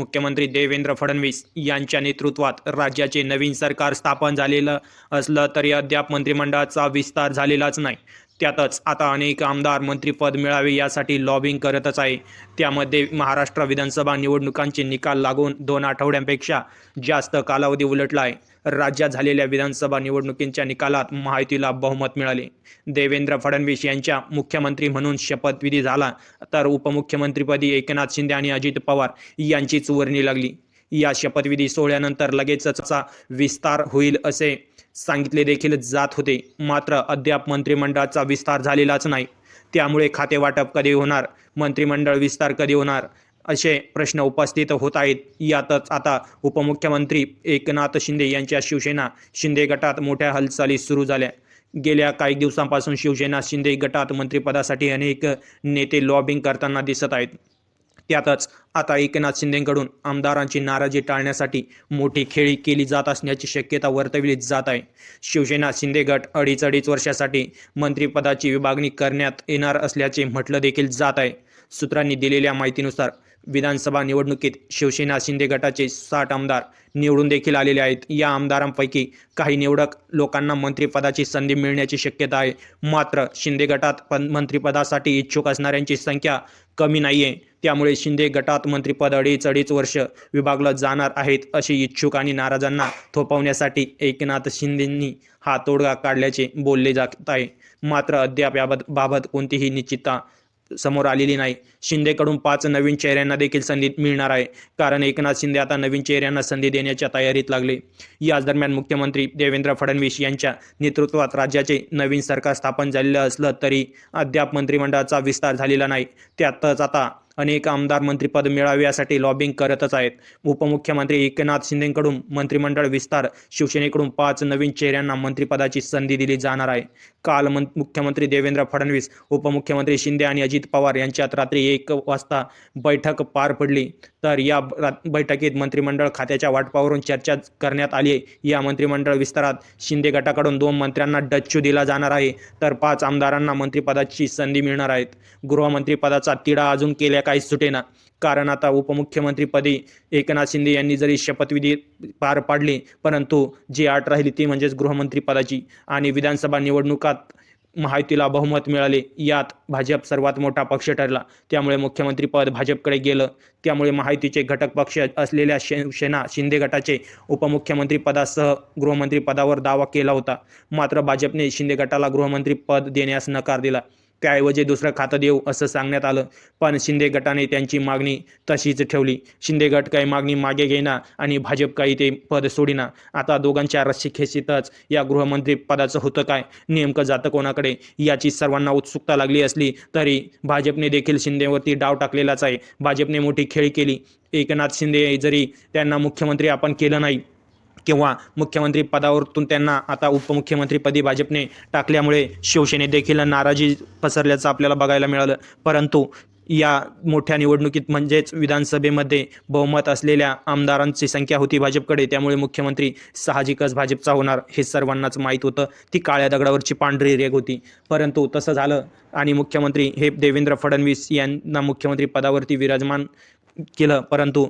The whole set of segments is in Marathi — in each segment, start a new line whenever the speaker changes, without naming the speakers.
मुख्यमंत्री देवेंद्र फडणवीस यांच्या नेतृत्वात राज्याचे नवीन सरकार स्थापन झालेलं असलं तरी अद्याप मंत्रिमंडळाचा विस्तार झालेलाच नाही. त्यातच आता अनेक आमदार मंत्रीपद मिळावे यासाठी लॉबिंग करतच आहे. त्यामध्ये महाराष्ट्र विधानसभा निवडणुकांचे निकाल लागून दोन आठवड्यांपेक्षा जास्त कालावधी उलटला आहे राज्यात झालेल्या विधानसभा निवडणुकींच्या निकालात महायुतीला बहुमत मिळाले. देवेंद्र फडणवीस यांच्या मुख्यमंत्री म्हणून शपथविधी झाला तर उपमुख्यमंत्रीपदी एकनाथ शिंदे आणि अजित पवार यांचीच वर्णी लागली. या शपथविधी सोहळ्यानंतर लगेचच असा विस्तार होईल असे सांगितले देखील जात होते. मात्र अद्याप मंत्रिमंडळाचा विस्तार झालेलाच नाही. त्यामुळे खाते वाटप कधी होणार? मंत्रिमंडळ विस्तार कधी होणार? असे प्रश्न उपस्थित होत आहेत. यातच आता उपमुख्यमंत्री एकनाथ शिंदे यांच्या शिवसेना शिंदे गटात मोठ्या हालचाली सुरू झाल्या. गेल्या काही दिवसांपासून शिवसेना शिंदे गटात मंत्रिपदासाठी अनेक नेते लॉबिंग करताना दिसत आहेत. त्यातच आता एकनाथ शिंदेकडून आमदारांची नाराजी टाळण्यासाठी मोठी खेळी केली जात असण्याची शक्यता वर्तविली जात आहे. शिवसेना शिंदे गट अडीच अडीच वर्षासाठी मंत्रिपदाची विभागणी करण्यात येणार असल्याचे म्हटलं देखील जात आहे. सूत्रांनी दिलेल्या माहितीनुसार विधानसभा निवडणुकीत शिवसेना शिंदे गटाचे साठ आमदार निवडून देखील आलेले आहेत. या आमदारांपैकी काही निवडक लोकांना मंत्रिपदाची संधी मिळण्याची शक्यता आहे. मात्र शिंदे गटात मंत्रिपदासाठी इच्छुक असणाऱ्यांची संख्या कमी नाही आहे त्यामुळे शिंदे गटात मंत्रिपद अडीच अडीच वर्ष विभागलं जाणार आहेत अशी इच्छुक आणि नाराजांना थोपवण्यासाठी एकनाथ शिंदेंनी हा तोडगा काढल्याचे बोलले जात आहे. मात्र अद्याप याबाबत बाबत कोणतीही निश्चितता समोर आलेली नाही. शिंदेकडून पाच नवीन चेहऱ्यांना देखील संधी मिळणार आहे. कारण एकनाथ शिंदे आता नवीन चेहऱ्यांना संधी देण्याच्या तयारीत लागले. याच दरम्यान मुख्यमंत्री देवेंद्र फडणवीस यांच्या नेतृत्वात राज्याचे नवीन सरकार स्थापन झालेलं असलं तरी अद्याप मंत्रिमंडळाचा विस्तार झालेला नाही. त्यातच आता अनेक आमदार मंत्रीपद मिळावे यासाठी लॉबिंग करतच आहेत. उपमुख्यमंत्री एकनाथ शिंदेकडून मंत्रिमंडळ विस्तार शिवसेनेकडून पाच नवीन चेहऱ्यांना मंत्रिपदाची संधी दिली जाणार आहे. काल मन मुख्यमंत्री देवेंद्र फडणवीस उपमुख्यमंत्री शिंदे आणि अजित पवार यांच्यात रात्री एक वाजता बैठक पार पडली. तर या बैठकीत मंत्रिमंडळ खात्याच्या वाटपावरून चर्चा करण्यात आली आहे. या मंत्रिमंडळ विस्तारात शिंदे गटाकडून दोन मंत्र्यांना डच्चू दिला जाणार आहे. तर पाच आमदारांना मंत्रिपदाची संधी मिळणार आहेत. गृहमंत्रीपदाचा तिढा अजून केल्या काहीच सुटेना कारण आता उपमुख्यमंत्रीपदी एकनाथ शिंदे यांनी जरी शपथविधी पार पाडली परंतु जी आट राहिली ती म्हणजेच गृहमंत्रीपदाची आणि विधानसभा निवडणुकात महायुतीला बहुमत मिळाले यात भाजप सर्वात मोठा पक्ष ठरला. त्यामुळे मुख्यमंत्रीपद भाजपकडे गेलं. त्यामुळे महायुतीचे घटक पक्ष असलेल्या शिवसेना शिंदे गटाचे उपमुख्यमंत्रीपदासह गृहमंत्रीपदावर दावा केला होता. मात्र भाजपने शिंदे गटाला गृहमंत्रीपद देण्यास नकार दिला. त्याऐवजी दुसरं खातं देऊ असं सांगण्यात आलं. पण शिंदे गटाने त्यांची मागणी तशीच ठेवली. शिंदे गट काही मागणी मागे घेईना आणि भाजप काही ते पद सोडिना. आता दोघांच्या रस्सीखेसीतच या गृहमंत्री पदाचं होतं काय? नेमकं जातं कोणाकडे? याची सर्वांना उत्सुकता लागली असली तरी भाजपने देखील शिंदेवरती डाव टाकलेलाच आहे. भाजपने मोठी खेळी केली. एकनाथ शिंदे जरी त्यांना मुख्यमंत्री आपण केलं नाही किंवा मुख्यमंत्री पदावरतून त्यांना आता उपमुख्यमंत्रीपदी भाजपने टाकल्यामुळे शिवसेने देखील नाराजी पसरल्याचं आपल्याला बघायला मिळालं. परंतु या मोठ्या निवडणुकीत म्हणजेच विधानसभेमध्ये बहुमत असलेल्या आमदारांची संख्या होती भाजपकडे. त्यामुळे मुख्यमंत्री साहजिकच भाजपचा होणार हे सर्वांनाच माहीत होतं. ती काळ्या दगडावरची पांढरी रेग होती. परंतु तसं झालं आणि मुख्यमंत्री हे देवेंद्र फडणवीस यांना मुख्यमंत्री पदावरती विराजमान केलं परंतु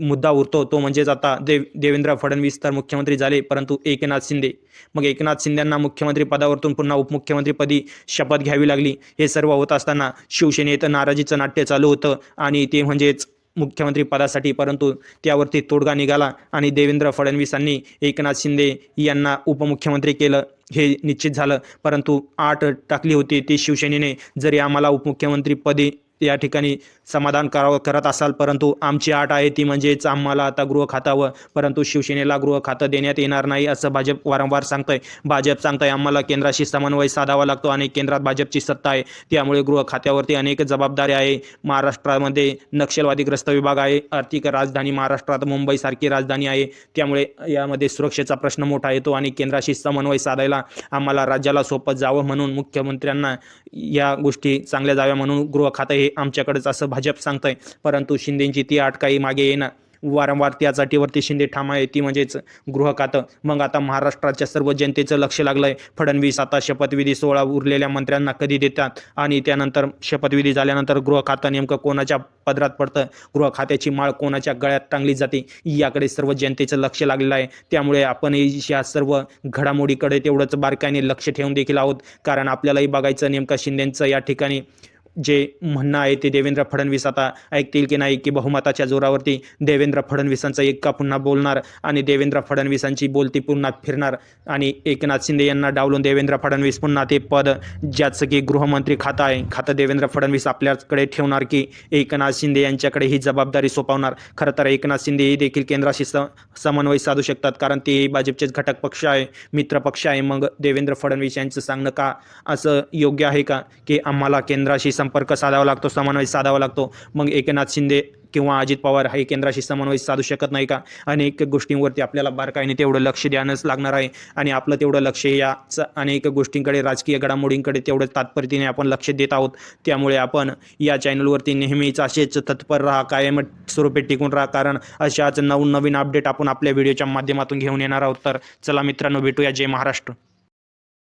मुद्दा उरतो तो म्हणजेच आता देव देवेंद्र फडणवीस तर मुख्यमंत्री झाले परंतु एकनाथ शिंदे. मग एकनाथ शिंदेंना मुख्यमंत्री पदावरतून पुन्हा उपमुख्यमंत्रीपदी शपथ घ्यावी लागली. हे सर्व होत असताना शिवसेनेत नाराजीचं नाट्य चालू होतं आणि ते म्हणजेच मुख्यमंत्री पदासाठी परंतु त्यावरती तोडगा निघाला आणि देवेंद्र फडणवीसांनी एकनाथ शिंदे यांना उपमुख्यमंत्री केलं हे निश्चित झालं. परंतु आठ टाकली होती ती शिवसेनेने. जरी आम्हाला उपमुख्यमंत्रीपदी या ठिकाणी समाधान करावं करत असाल परंतु आमची आट आहे ती म्हणजेच आम्हाला आता गृह खातावं परंतु शिवसेनेला गृह खातं देण्यात येणार नाही असं भाजप वारंवार सांगतंय. भाजप सांगतंय आम्हाला केंद्राशी समन्वय साधावा लागतो आणि केंद्रात भाजपची सत्ता आहे. त्यामुळे गृह खात्यावरती अनेक जबाबदारी आहे. महाराष्ट्रामध्ये नक्षलवादीग्रस्त विभाग आहे. आर्थिक राजधानी महाराष्ट्रात मुंबईसारखी राजधानी आहे. त्यामुळे यामध्ये सुरक्षेचा प्रश्न मोठा येतो आणि केंद्राशी समन्वय साधायला आम्हाला राज्याला सोपं जावं म्हणून मुख्यमंत्र्यांना या गोष्टी चांगल्या जाव्या म्हणून गृह खातं हे आमच्याकडेच असं भाजप सांगतंय. परंतु शिंदेची ती आठ काही मागे येणार वारंवार त्याच अटीवरती शिंदे ठाम आहे ती म्हणजेच गृहखातं. मग आता महाराष्ट्राच्या सर्व जनतेचं लक्ष लागलं आहे फडणवीस आता शपथविधी सोहळा उरलेल्या मंत्र्यांना कधी देतात? आणि त्यानंतर शपथविधी झाल्यानंतर गृहखातं नेमकं कोणाच्या पदरात पडतं? गृहखात्याची माळ कोणाच्या गळ्यात टांगली जाते? याकडे सर्व जनतेचं लक्ष लागलेलं आहे. त्यामुळे आपण या सर्व घडामोडीकडे तेवढंच बारकाईने लक्ष ठेवून देखील आहोत. कारण आपल्यालाही बघायचं नेमकं शिंदेंचं या ठिकाणी जे म्हणणं आहे ते देवेंद्र फडणवीस आता ऐकतील की नाही की बहुमताच्या जोरावरती देवेंद्र फडणवीसांचा एक का पुन्हा बोलणार आणि देवेंद्र फडणवीसांची बोलती पुन्हा फिरणार. आणि एकनाथ शिंदे यांना डावलून देवेंद्र फडणवीस पुन्हा ते पद ज्याचं की गृहमंत्री खातं आहे. खातं देवेंद्र फडणवीस आपल्याकडे ठेवणार की एकनाथ शिंदे यांच्याकडे ही जबाबदारी सोपवणार. खरं तर एकनाथ शिंदे हे देखील केंद्राशी स समन्वय साधू शकतात कारण ते भाजपचेच घटक पक्ष आहे मित्र पक्ष आहे. मग देवेंद्र फडणवीस यांचं सांगणं का असं योग्य आहे का? की आम्हाला केंद्राशी संपर्क साधावा लागतो समन्वय साधावा लागतो. मग एकनाथ शिंदे किंवा अजित पवार हे केंद्राशी समन्वय साधू शकत नाही का? अनेक गोष्टींवरती आपल्याला बारकाईने तेवढं लक्ष द्यानंच लागणार आहे. आणि आपलं तेवढं लक्ष या अनेक गोष्टींकडे राजकीय घडामोडींकडे तेवढं तात्परतीने आपण लक्ष देत आहोत. त्यामुळे आपण या चॅनलवरती नेहमीच असेच तत्पर राहा कायम स्वरूपे टिकून राहा. कारण अशाच नवनवीन अपडेट आपण आपल्या व्हिडिओच्या माध्यमातून घेऊन येणार आहोत. तर चला मित्रांनो भेटूया जय महाराष्ट्र.